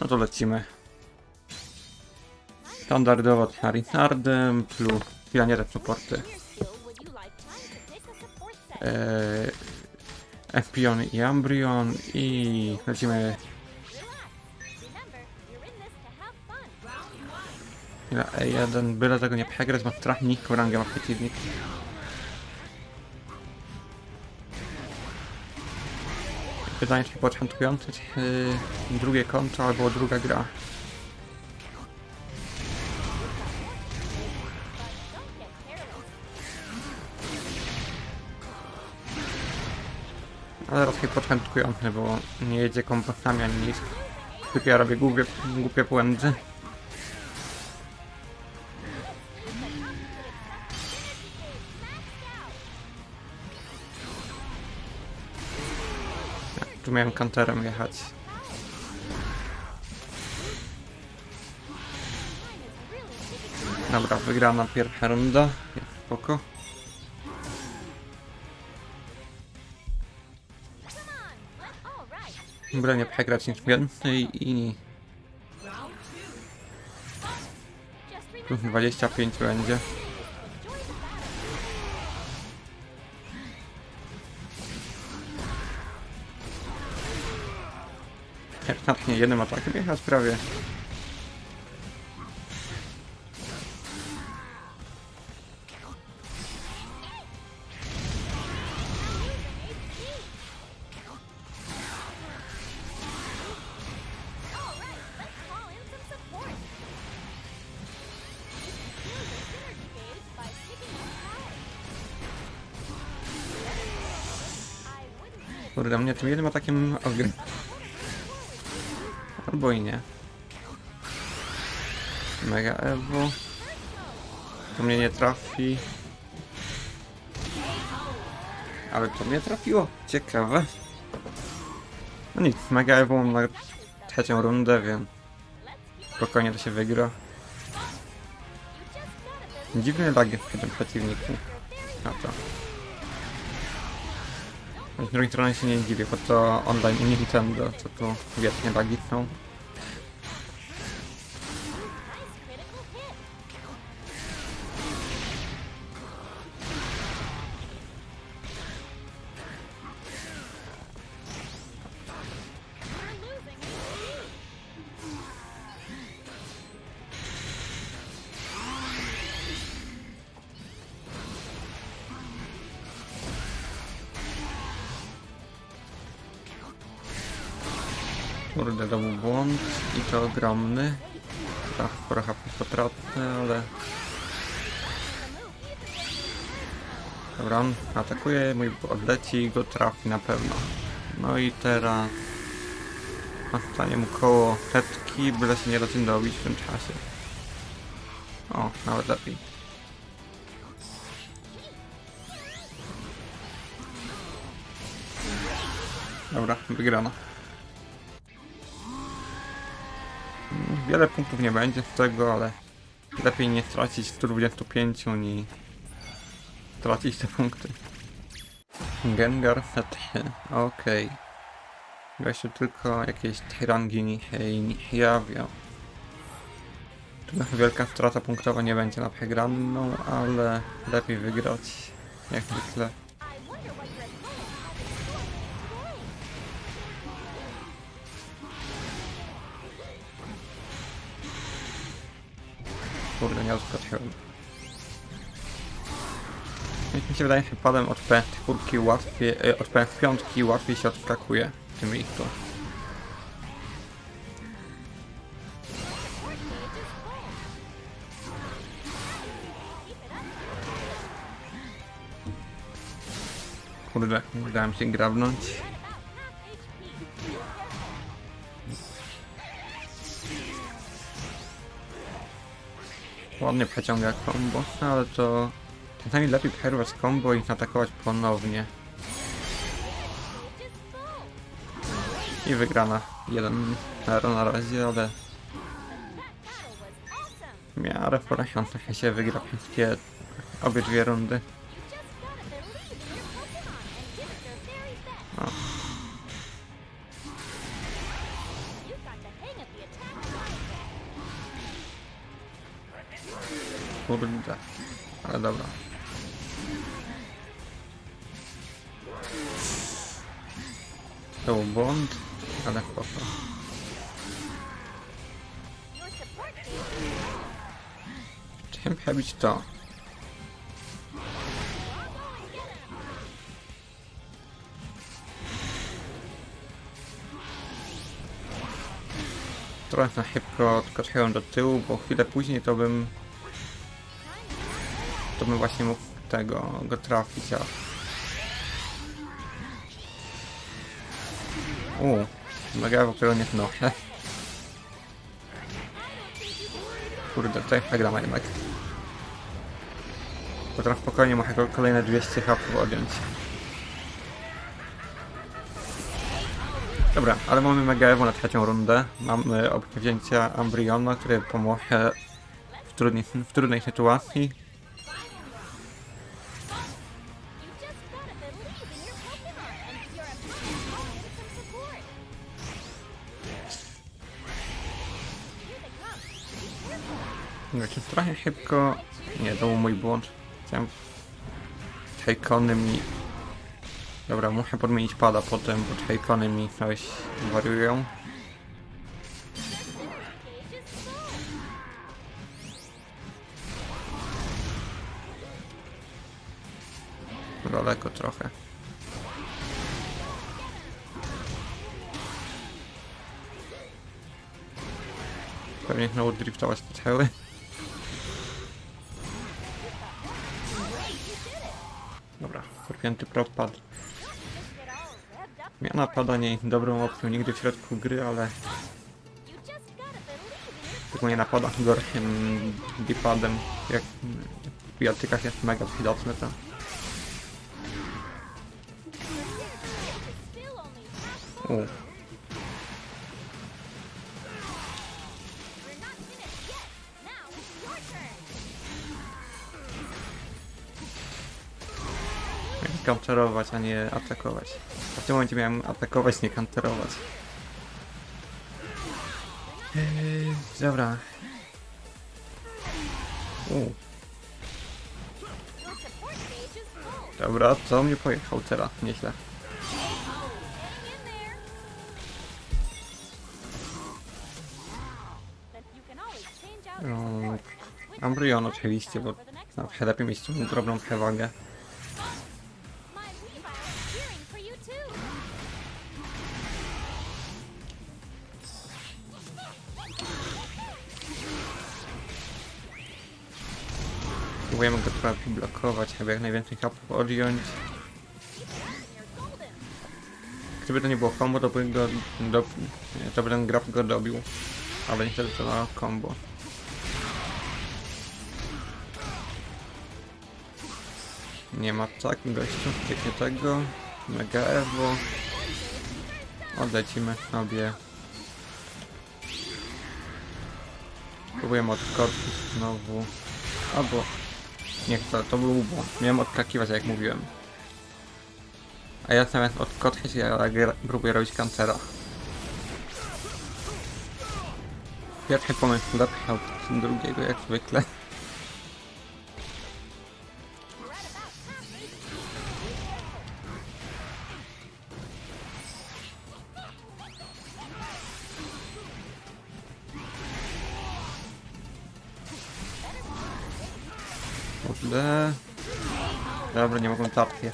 No to lecimy. Standardowo Charizardem plus Pioniery supporty. Eee, Espion i Ambrion i lecimy na E1, byle tego nie przegrać, bo strasznie niską rangę ma przeciwnik. Pytanie, czy początkujący, yy, drugie konto albo druga gra. Ale raczej początkujący, bo nie jedzie kompostami ani nic. Tylko ja robię głupie, głupie błędy. Tu miałem kanterem jechać. Dobra, wygrana pierwsza runda. Jest Spoko. Nie przegrać nic więcej i... Plus 25 będzie. Natchnie jednym atakiem jechać prawie. Kurde, mnie tym jednym atakiem ogry. Albo i nie. Mega Evo. To mnie nie trafi. Ale to mnie trafiło. Ciekawe. No nic, Mega Evo na trzecią rundę, więc spokojnie to się wygra. Dziwny lag przy tym przeciwniku. A to. Z drugiej strony się nie dziwię, bo to online u Nintendo, co tu wiecznie lagi są. Kurde, to był błąd i to ogromny. Tak, trochę potracę, ale... Dobra, on atakuje, mój odleci i go trafi na pewno. No i teraz... Nastanie mu koło setki, byle się nie dobić w tym czasie. O, nawet lepiej. Dobra, wygrano. Wiele punktów nie będzie z tego, ale lepiej nie stracić 125 niż stracić te punkty. Gengar Sethy, okej. Okay. Gościu tylko jakieś rangi niżej niż ja wiem. Tu wielka strata punktowa nie będzie na przegraną, ale lepiej wygrać, jak zwykle. Kurde, nie odskoczyłem. Jak mi się wydaje, że padem od P4 łatwiej, e, od P5 łatwiej się odskakuje w tym miejscu. Kurde, dałem się grabnąć. Ładnie przeciąga combo, ale to czasami lepiej przerwać combo i atakować ponownie. I wygrana 1-0 na razie, ale w miarę porażąco się wygra wszystkie obie dwie rundy. Kurde. Ale dobra. To był błąd, ale spoko. Chciałem przebić to. Trochę na szybko odskoczyłem do tyłu, bo chwilę później to bym... To bym właśnie mógł tego, go trafić, a... Uuu, mega, którego nie wnoszę. Kurde, tutaj przegram jednak. Potem spokojnie mogę ko- kolejne 200 hapów odjąć. Dobra, ale mamy Mega Evo na trzecią rundę. Mamy obcięcia Ambriona, który pomoże w w trudnej sytuacji. Znaczy trochę szybko... Nie, to był mój błąd. Chciałem... Hejkony mi... Dobra, muszę podmienić pada potem, bo hejkony mi coś wariują. Daleko trochę. Pewnie znowu driftować te cele. All revved up. Miana pada nie jest dobrą opcją nigdy w środku gry, ale tylko nie napada gorszym dipadem. Jak w bijatykach jest mega widoczne to. U, counterować, a nie atakować. A w tym momencie miałem atakować, nie counterować. Eee, dobra. U, dobra, co mnie pojechał teraz? Nieźle. No, Ambrion oczywiście, bo lepiej mieć drobną przewagę. Próbujemy go trochę blokować, żeby jak najwięcej kapów odjąć. Gdyby to nie było combo, to by go... Do, to by ten grab go dobił. Ale niestety to combo. Nie ma tak, gościu, cieknie tego. Mega Evo. Odlecimy sobie. Próbujemy odskoczyć znowu. Albo... Nie chcę, to był błąd. Miałem odskakiwać, jak mówiłem. A ja zamiast odskoczyć, ja próbuję robić kancera. Pierwszy pomysł lepszy od drugiego, jak zwykle.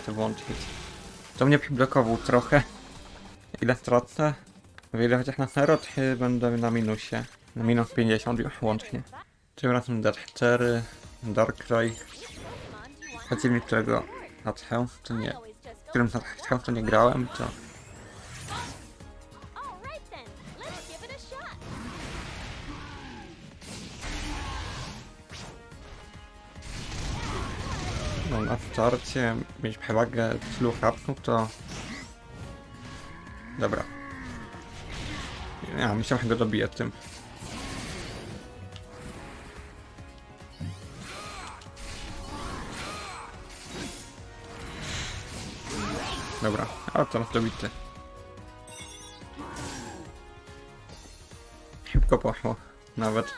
Jeszcze włączyć. To mnie przyblokował trochę. Ile stracę? Wyjdę chociaż na czy będę na minusie? Na minus 50 już łącznie. Tym razem Death 4, Darkrai, want? przeciwnik którego Hatchę, to nie. Go. Którym to nie grałem, to... na starcie mieć przewagę tylu hapsów, to... Dobra. Ja myślałem, że go dobiję tym. Dobra, ale teraz dobity. Szybko poszło, nawet.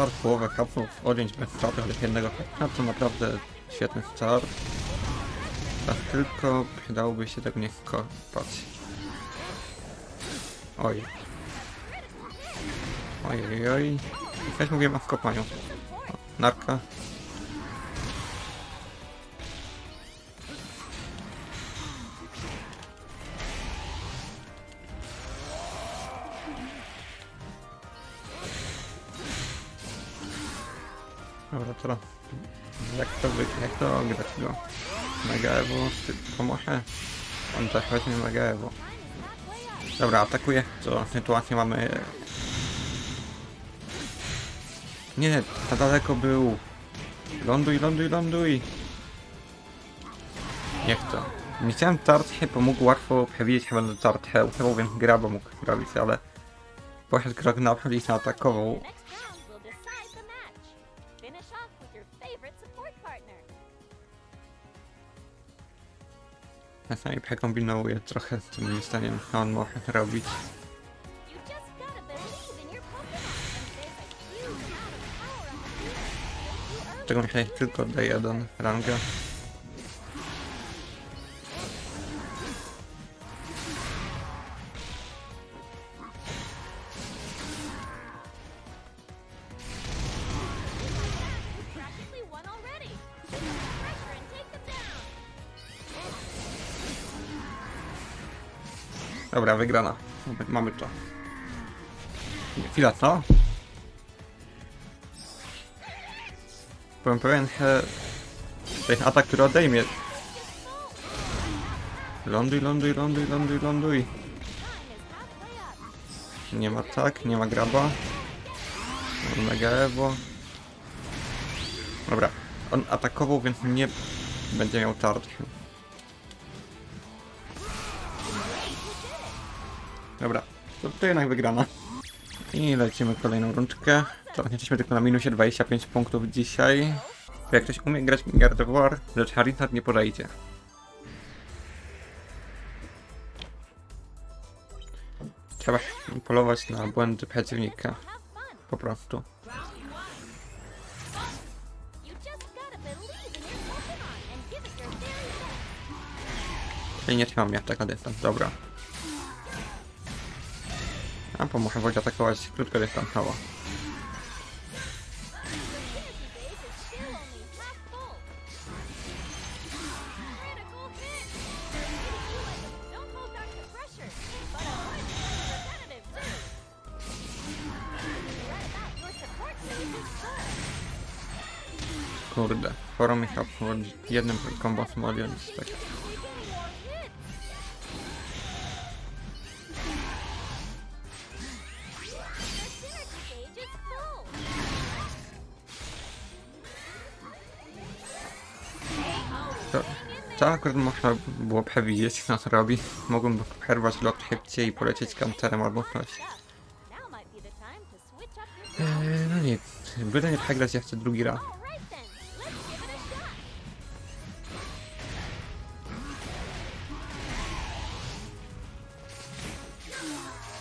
Start, połowę kapów, odjąć bez straty, ale jednego no to naprawdę świetny start. Tak tylko przydałoby się tego nie kopać. Oj. Oj, oj, oj. Też mówiłem o wkopaniu. O, narka. Dobra, teraz jak to wy, jak to grać go? Mega Evo, pomoże? On też Mega Evo. Dobra, atakuje. Co sytuację mamy... Nie, za daleko był. Ląduj, ląduj, ląduj. Niech to. Nie chciałem tarczę, bo mógł łatwo przewidzieć chyba do tarczę. Uchywał, więc graba mógł robić, ale... Poszedł krok naprzód i zaatakował. Czasami przekombinowuje trochę z tym zdaniem, co on może robić. Czego myślę tylko D1 ranga. Wygrana. Mamy- to. Chwila, co? Byłem pewien, że ten atak, który odejmie. Ląduj, ląduj, ląduj, ląduj, ląduj. Nie ma tak, nie ma graba. Mega Evo. Dobra, on atakował, więc nie będzie miał tarczy. Dobra, to, to jednak wygrana. I lecimy kolejną rundkę. To jesteśmy tylko na minusie 25 punktów dzisiaj. Jak ktoś umie grać Garde War, lecz Harinat nie podejdzie. Trzeba polować na błędy przeciwnika. Po prostu. Czyli nie trzymam mnie tak na dystans, dobra. A pomogę Wodzi atakować krótkodystansowo. Kurde, sporo mi chyba jednym combo odjąć, tak. To akurat można było przewidzieć, co to robi. Mogłem przerwać lot szybciej i polecieć kanterem albo coś. Eee, no nic, byle nie przegrać, chcę drugi raz.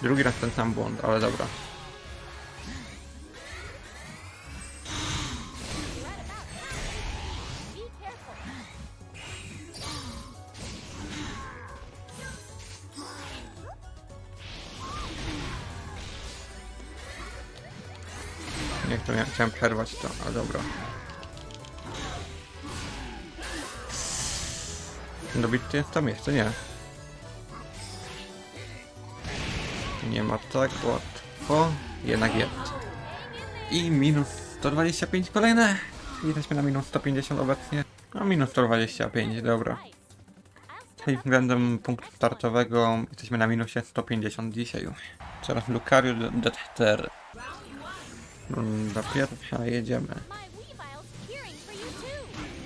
Drugi raz ten sam błąd, ale dobra. To ja chciałem przerwać to, ale dobra. Dobity jest tam jeszcze? Nie. Nie ma tak łatwo. Jednak jest. I minus 125 kolejne. Jesteśmy na minus 150 obecnie. A minus 125, dobra. Czyli względem punktu startowego jesteśmy na minusie 150 dzisiaj. Teraz Lucario Death 4. Runda pierwsza, jedziemy.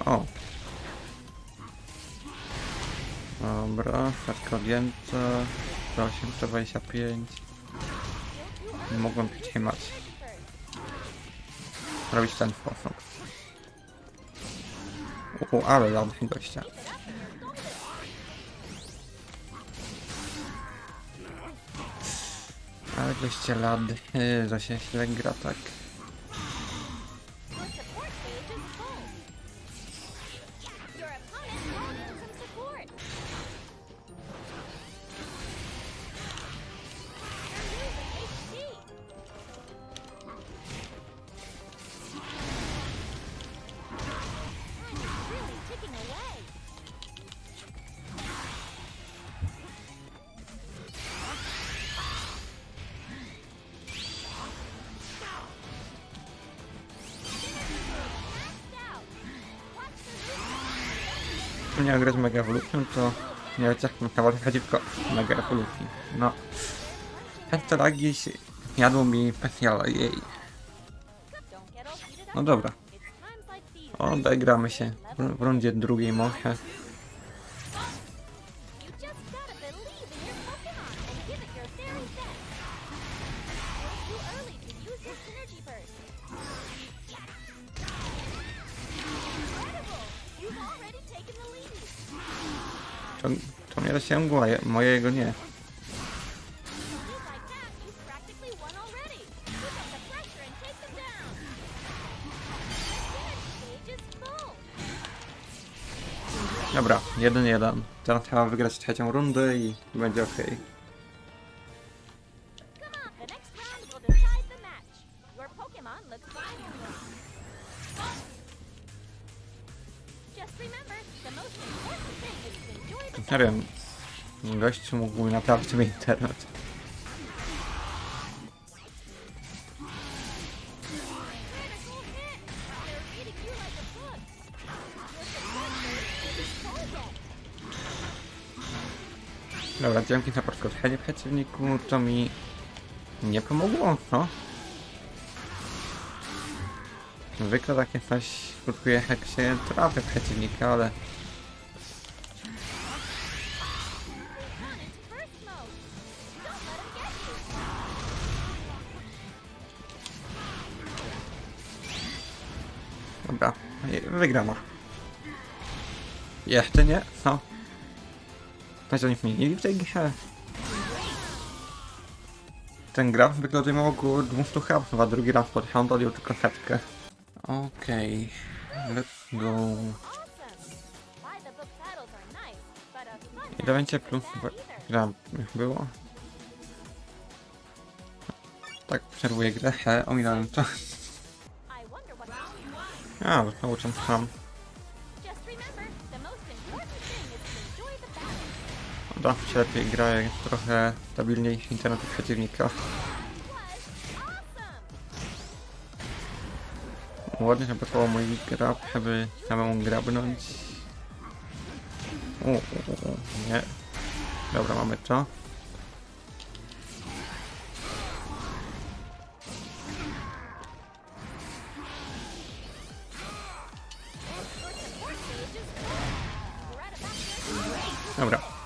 O. Dobra, kartka odjęta. 825. Nie mogłem przytrzymać. Robić ten sposób. U, ale ładny gościa. Ale goście lad, yy, że się źle gra tak. Zapomniałem grać Mega Evolution, to nie wiem jak kawałek przeciwko Mega Evolution. No. Te lagi jadło mi specjala, jej. No dobra. Odegramy się w, w rundzie drugiej może. Stage is full. Dobra, 1-1. Teraz trzeba wygrać trzecią rundę i będzie ok. Nie wiem, gościu mógł naprawić sobie internet. Dobra, dzięki za podskoczenie przeciwniku, to mi nie pomogło, no. Zwykle takie coś skutkuje jak się trafi przeciwnika, ale dobra, wygrano. Jeszcze nie? No. Znaczy oni zmienili w tej grze. Ten graf zajmował około 200 hapsów, a drugi raz pod hand odjął tylko setkę. Okej, let's go. Awesome. By the book battles are nice, but a fun I to będzie plus isn't dwa- bad either. gra już było. Tak, przerwuję grę, ominąłem to. Enjoy the battle. Da się lepiej gra, jak trochę stabilniej internet przeciwnika. Ładnie żeby było mój grab, żeby samemu grabnąć. U, u, u, nie. Dobra, mamy to.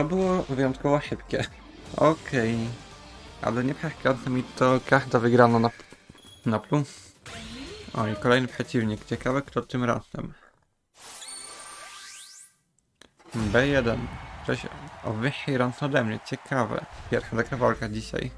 To było wyjątkowo szybkie. Okej. Ale nie przeszkadza mi to każda wygrana na, na plus. O i kolejny przeciwnik. Ciekawe kto tym razem. B1. Coś o wyższej rance ode mnie. Ciekawe. Pierwsza taka walka dzisiaj.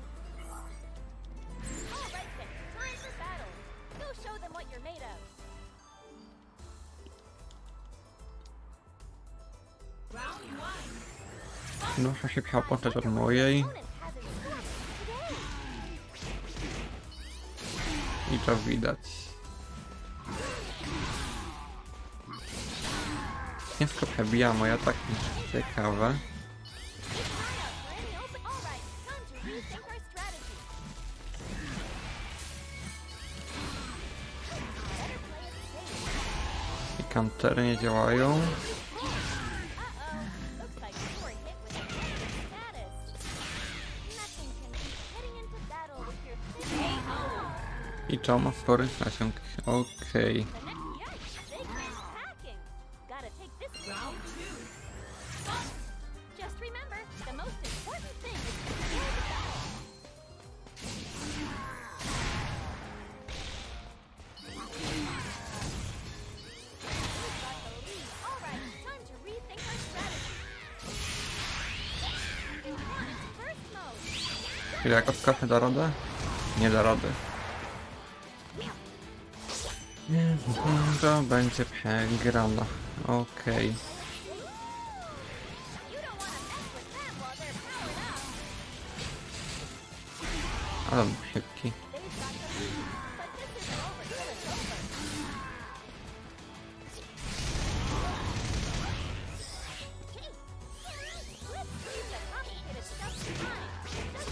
Dużo szybsza postać od mojej. I to widać. Ciężko przebija moje ataki. Ciekawe. Keep an eye out On its first mode. Ile jak odskoczę da radę? Nie da rady. To będzie przegrana. Okej. Up. Ale szybki.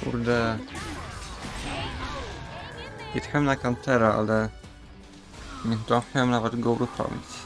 Kurde. There. Jechałem na kantera, ale nie zdążyłem nawet go uruchomić.